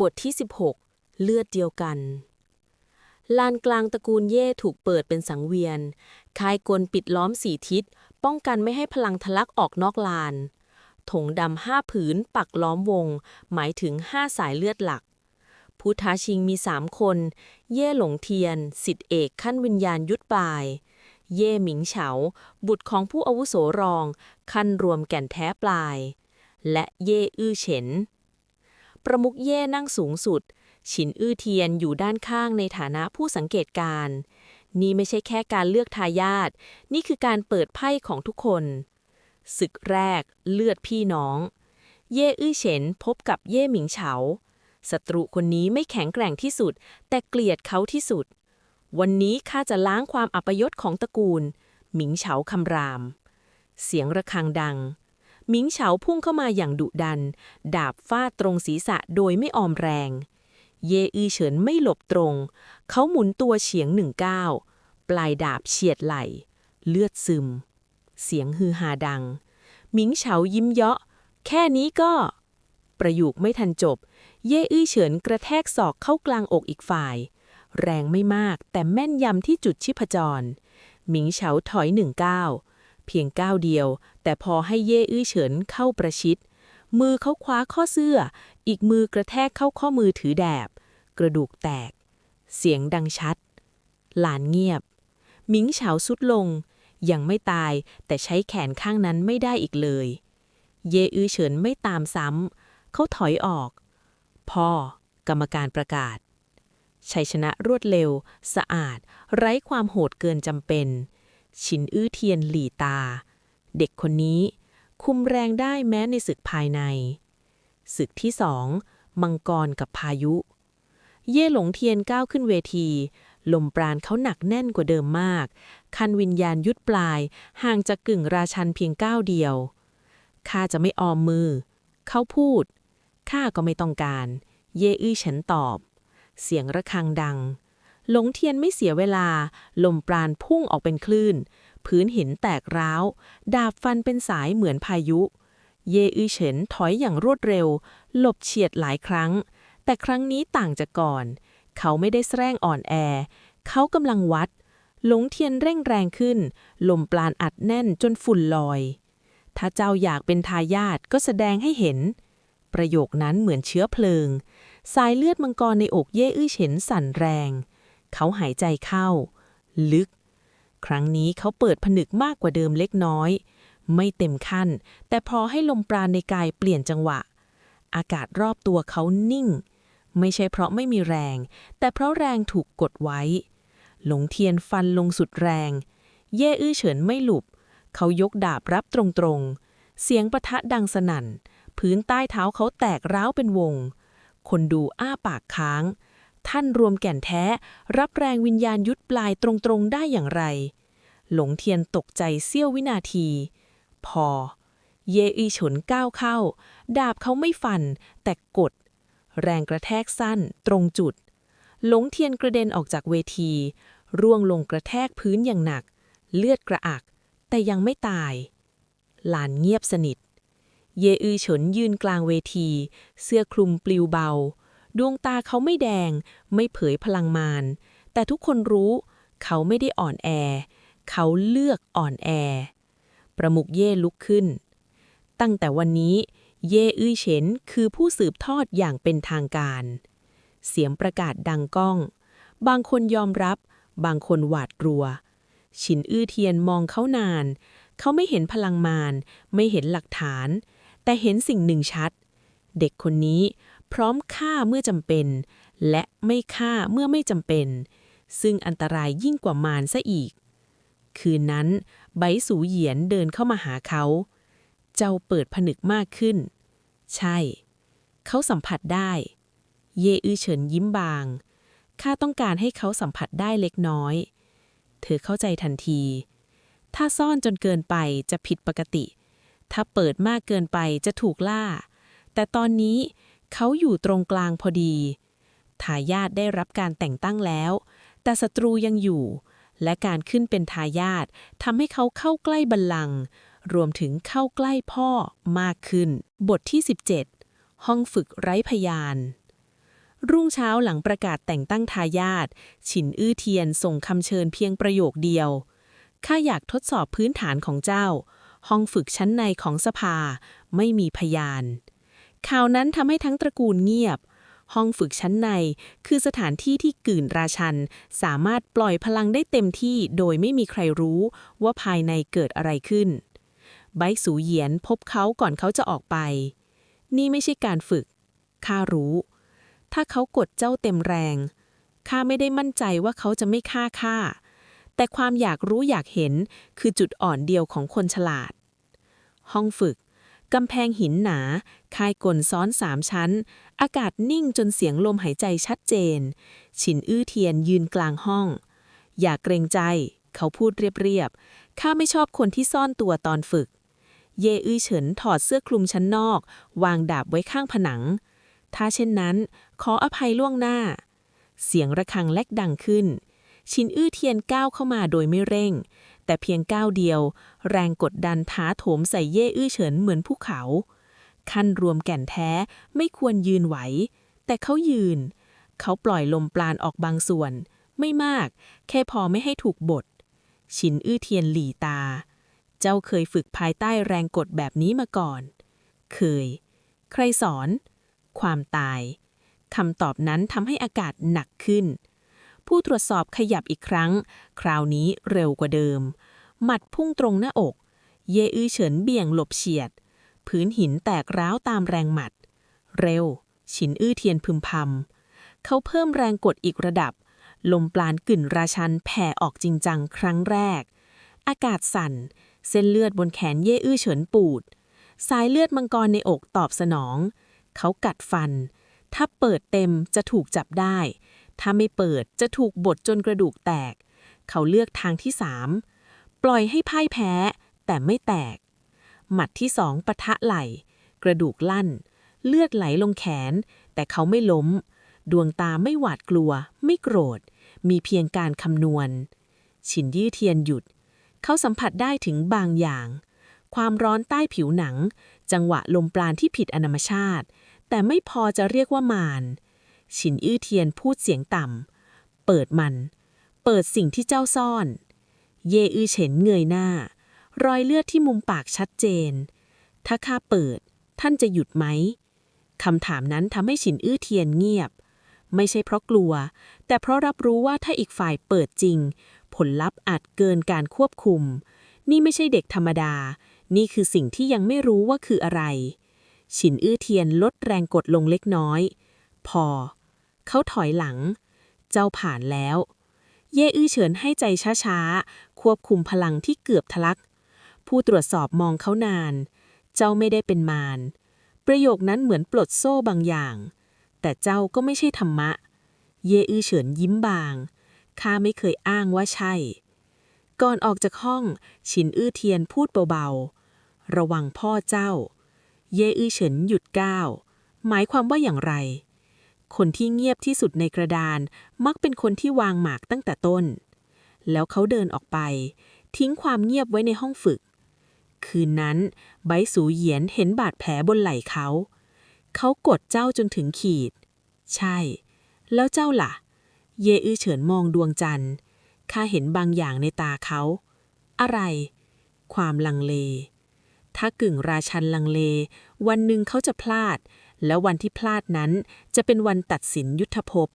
บทที่ 16 เลือดเดียวกัน ลานกลางตระกูลเย่ถูกเปิดเป็นสังเวียนคายกลปิดล้อมสี่ทิศ ป้องกันไม่ให้พลังทะลักออกนอกลาน ถงดำห้าผืนปักล้อมวง หมายถึงห้าสายเลือดหลัก ผู้ท้าชิงมีสามคน เย่หลงเทียน สิทธิเอกขั้นวิญญาณยุดปลาย เย่หมิงเฉา บุตรของผู้อาวุโสรอง ขั้นรวมแก่นแท้ปลาย และเย่อื้อเฉิน ประมุกเย่นั่งสูงสุด ฉินอื้อเทียนอยู่ด้านข้างในฐานะผู้สังเกตการณ์นี่ไม่ใช่แค่การเลือกทายาทนี่คือการเปิดไพ่ของทุกคนศึกแรกเลือดพี่น้อง เย่อื้อเฉินพบกับเย่หมิงเฉาศัตรูคนนี้ไม่แข็งแกร่งที่สุด แต่เกลียดเขาที่สุด วันนี้ข้าจะล้างความอัปยศของตระกูล หมิงเฉาคำราม เสียงระฆังดัง มิงเฉาพุ่งเข้ามาอย่างดุดัน ดาบฟาดตรงศีรษะโดยไม่ออมแรง เยอือเฉินไม่หลบตรง เขาหมุนตัวเฉียงหนึ่งก้าวปลายดาบเฉียดไหล เลือดซึม เสียงฮือฮาดังหมิงเฉายิ้มเยาะ แค่นี้ก็ ประโยคไม่ทันจบ เย่อื้อเฉินกระแทกศอกเข้ากลางอกอีกฝ่าย แรงไม่มากแต่แม่นยำที่จุดชิพจร หมิงเฉาถอยหนึ่งก้าว เพียงก้าวเดียว แต่พอให้เย่อื้อเฉินเข้าประชิด มือเขาคว้าข้อเสื้อ อีกมือกระแทกเข้าข้อมือถือแดบ กระดูกแตก เสียงดังชัด หลานเงียบ หมิงเฉาสุดลง ยังไม่ตายแต่ใช้แขนข้างนั้นไม่ได้อีกเลย เยอือเฉินไม่ตามซ้ำเขาถอยออก พ่อกรรมการประกาศชัยชนะรวดเร็ว สะอาด ไร้ความโหดเกินจำเป็น ชินอื้อเทียนหลี่ตา เด็กคนนี้คุมแรงได้แม้ในศึกภายใน ศึกที่สองมังกรกับพายุ เย่หลงเทียนก้าวขึ้นเวที ลมปราณเขาหนักแน่นกว่าเดิมมาก คันวิญญาณยุดปลาย ห่างจากกึ่งราชันเพียงก้าวเดียว ข้าจะไม่ออมมือ เขาพูด ข้าก็ไม่ต้องการ เย่อื้อฉันตอบ เสียงระฆังดัง หลงเทียนไม่เสียเวลา ลมปราณพุ่งออกเป็นคลื่น พื้นหินแตกร้าว ดาบฟันเป็นสายเหมือนพายุ เยอือเฉินถอยอย่างรวดเร็ว หลบเฉียดหลายครั้ง แต่ครั้งนี้ต่างจากก่อน เขาไม่ได้แสร้งอ่อนแอ เขากำลังวัด หลงเทียนเร่งแรงขึ้น ลมปราณอัดแน่นจนฝุ่นลอย ถ้าเจ้าอยากเป็นทายาทก็แสดงให้เห็น ประโยคนั้นเหมือนเชื้อเพลิง สายเลือดมังกรในอกเย่อื้อเฉินสั่นแรง เขาหายใจเข้า ลึก ครั้งนี้เขาเปิดผนึกมากกว่าเดิมเล็กน้อย ไม่เต็มขั้น แต่พอให้ลมปราณในกายเปลี่ยนจังหวะ อากาศรอบตัวเขานิ่ง ไม่ใช่เพราะไม่มีแรง แต่เพราะแรงถูกกดไว้ หลงเทียนฟันลงสุดแรง เย่อื้อเฉินไม่หลุบ เขายกดาบรับตรงๆ เสียงประทะดังสนั่น พื้นใต้เท้าเขาแตกร้าวเป็นวง คนดูอ้าปากค้าง ท่านรวมแก่นแท้ รับแรงวิญญาณยุดปลายตรงๆได้อย่างไร หลงเทียนตกใจเสี้ยววินาที พอ เยอีฉนก้าวเข้า ดาบเขาไม่ฟัน แต่กด แรงกระแทกสั้น ตรงจุด หลงเทียนกระเด็นออกจากเวที ร่วงลงกระแทกพื้นอย่างหนัก เลือดกระอัก แต่ยังไม่ตายลานเงียบสนิท เยอือฉนยืนกลางเวที เสื้อคลุมปลิวเบา ดวงตาเขาไม่แดง ไม่เผยพลังมารแต่ทุกคนรู้ เขาไม่ได้อ่อนแอ เขาเลือกอ่อนแอ ประมุกเย่ลุกขึ้น ตั้งแต่วันนี้ เย่อื้อเฉินคือผู้สืบทอดอย่างเป็นทางการ เสียงประกาศดังก้อง บางคนยอมรับ บางคนหวาดกลัว ฉินอื้อเทียนมองเขานาน เขาไม่เห็นพลังมารไม่เห็นหลักฐาน แต่เห็นสิ่งหนึ่งชัด เด็กคนนี้ พร้อมฆ่าเมื่อจำเป็น และไม่ฆ่าเมื่อไม่จำเป็น ซึ่งอันตรายยิ่งกว่ามารซะอีก คืนนั้น ไบสูเหยียนเดินเข้ามาหาเขา เจ้าเปิดผนึกมากขึ้น ใช่ เขาสัมผัสได้ เยอือเฉินยิ้มบาง ข้าต้องการให้เขาสัมผัสได้เล็กน้อย เธอเข้าใจทันที ถ้าซ่อนจนเกินไปจะผิดปกติ ถ้าเปิดมากเกินไปจะถูกล่า แต่ตอนนี้ เขาอยู่ตรงกลางพอดี ทายาทได้รับการแต่งตั้งแล้ว แต่ศัตรูยังอยู่ และการขึ้นเป็นทายาททำให้เขาเข้าใกล้บัลลังก์รวมถึงเข้าใกล้พ่อมากขึ้น บทที่ 17 ห้องฝึกไร้พยาน รุ่งเช้าหลังประกาศแต่งตั้งทายาทฉินอื้อเทียนส่งคำเชิญเพียงประโยคเดียว ข้าอยากทดสอบพื้นฐานของเจ้า ห้องฝึกชั้นในของสภาไม่มีพยาน ข่าวนั้นทำให้ทั้งตระกูลเงียบ ห้องฝึกชั้นใน คือสถานที่ที่กื่นราชัน สามารถปล่อยพลังได้เต็มที่โดยไม่มีใครรู้ว่าภายในเกิดอะไรขึ้น ไบค์สูเหยียนพบเขาก่อนเขาจะออกไป นี่ไม่ใช่การฝึก ข้ารู้ ถ้าเขากดเจ้าเต็มแรง ข้าไม่ได้มั่นใจว่าเขาจะไม่ฆ่าข้า แต่ความอยากรู้อยากเห็นคือจุดอ่อนเดียวของคนฉลาด ห้องฝึก กำแพงหินหนาคายกลซ้อนสามชั้น อากาศนิ่งจนเสียงลมหายใจชัดเจน ฉินอื้อเทียนยืนกลางห้อง อย่าเกรงใจ เขาพูดเรียบๆ ข้าไม่ชอบคนที่ซ่อนตัวตอนฝึก เยอื้อเฉินถอดเสื้อคลุมชั้นนอก วางดาบไว้ข้างผนัง ถ้าเช่นนั้น ขออภัยล่วงหน้า เสียงระฆังแลกดังขึ้น ชินอื้อเทียนก้าวเข้ามาโดยไม่เร่ง แต่เพียงก้าวเดียว แรงกดดันท้าโถมใส่เย่อื้อเฉินเหมือนภูเขา ขั้นรวมแก่นแท้ไม่ควรยืนไหว แต่เขายืน เขาปล่อยลมปราณออกบางส่วน ไม่มาก แค่พอไม่ให้ถูกบท ชินอื้อเทียนหลีตา เจ้าเคยฝึกภายใต้แรงกดแบบนี้มาก่อน เคย ใครสอน ความตายคำตอบนั้นทำให้อากาศหนักขึ้น ผู้ตรวจสอบขยับอีกครั้ง คราวนี้เร็วกว่าเดิม หมัดพุ่งตรงหน้าอก เยอื้อเฉินเบี่ยงหลบเฉียด พื้นหินแตกร้าวตามแรงหมัด เร็ว ฉินอื้อเทียนพึมพำเขาเพิ่มแรงกดอีกระดับ ลมปราณกึ่นราชันแผ่ออกจริงจังครั้งแรก อากาศสั่น เส้นเลือดบนแขนเยอื้อเฉินปูด สายเลือดมังกรในอกตอบสนอง เขากัดฟัน ถ้าเปิดเต็มจะถูกจับได้ ถ้าไม่เปิดจะถูกบดจนกระดูกแตก เขาเลือกทางที่สามปล่อยให้พ่ายแพ้ แต่ไม่แตก หมัดที่สองปะทะไหล่กระดูกลั่น เลือดไหลลงแขน แต่เขาไม่ล้ม ดวงตาไม่หวาดกลัว ไม่โกรธ มีเพียงการคำนวณฉินยื้อเทียนหยุด เขาสัมผัสได้ถึงบางอย่าง ความร้อนใต้ผิวหนัง จังหวะลมปราณที่ผิดอนามชาติ แต่ไม่พอจะเรียกว่ามาร ฉินอื้อเทียนพูดเสียงต่ำ เปิดมัน เปิดสิ่งที่เจ้าซ่อน เยอื้อเฉินเงยหน้า รอยเลือดที่มุมปากชัดเจน ถ้าข้าเปิด ท่านจะหยุดไหม คำถามนั้นทำให้ฉินอื้อเทียนเงียบ ไม่ใช่เพราะกลัว แต่เพราะรับรู้ว่าถ้าอีกฝ่ายเปิดจริง ผลลัพธ์อาจเกินการควบคุม นี่ไม่ใช่เด็กธรรมดา นี่คือสิ่งที่ยังไม่รู้ว่าคืออะไรฉินอื้อเทียนลดแรงกดลงเล็กน้อย พอ เขาถอยหลัง เจ้าผ่านแล้ว เย่อื้อเฉินให้ใจช้าๆ ควบคุมพลังที่เกือบทะลัก ผู้ตรวจสอบมองเขานาน เจ้าไม่ได้เป็นมาร ประโยคนั้นเหมือนปลดโซ่บางอย่าง แต่เจ้าก็ไม่ใช่ธรรมะ เย่อื้อเฉินยิ้มบาง ข้าไม่เคยอ้างว่าใช่ ก่อนออกจากห้องฉินอื้อเทียนพูดเบาๆ ระวังพ่อเจ้า เย่อื้อเฉินหยุดก้าว หมายความว่าอย่างไร คนที่เงียบที่สุดในกระดาน มักเป็นคนที่วางหมากตั้งแต่ต้น แล้วเขาเดินออกไป ทิ้งความเงียบไว้ในห้องฝึก คืนนั้น ไบสูเหยียนเห็นบาดแผลบนไหล่เขา เขากดเจ้าจนถึงขีด ใช่ แล้วเจ้าล่ะ เยอือเฉินมองดวงจันทร์ข้าเห็นบางอย่างในตาเขา อะไร ความลังเล ถ้ากึ่งราชันลังเล วันหนึ่งเขาจะพลาด แล้ววันที่พลาดนั้นจะเป็นวันตัดสินยุทธภพ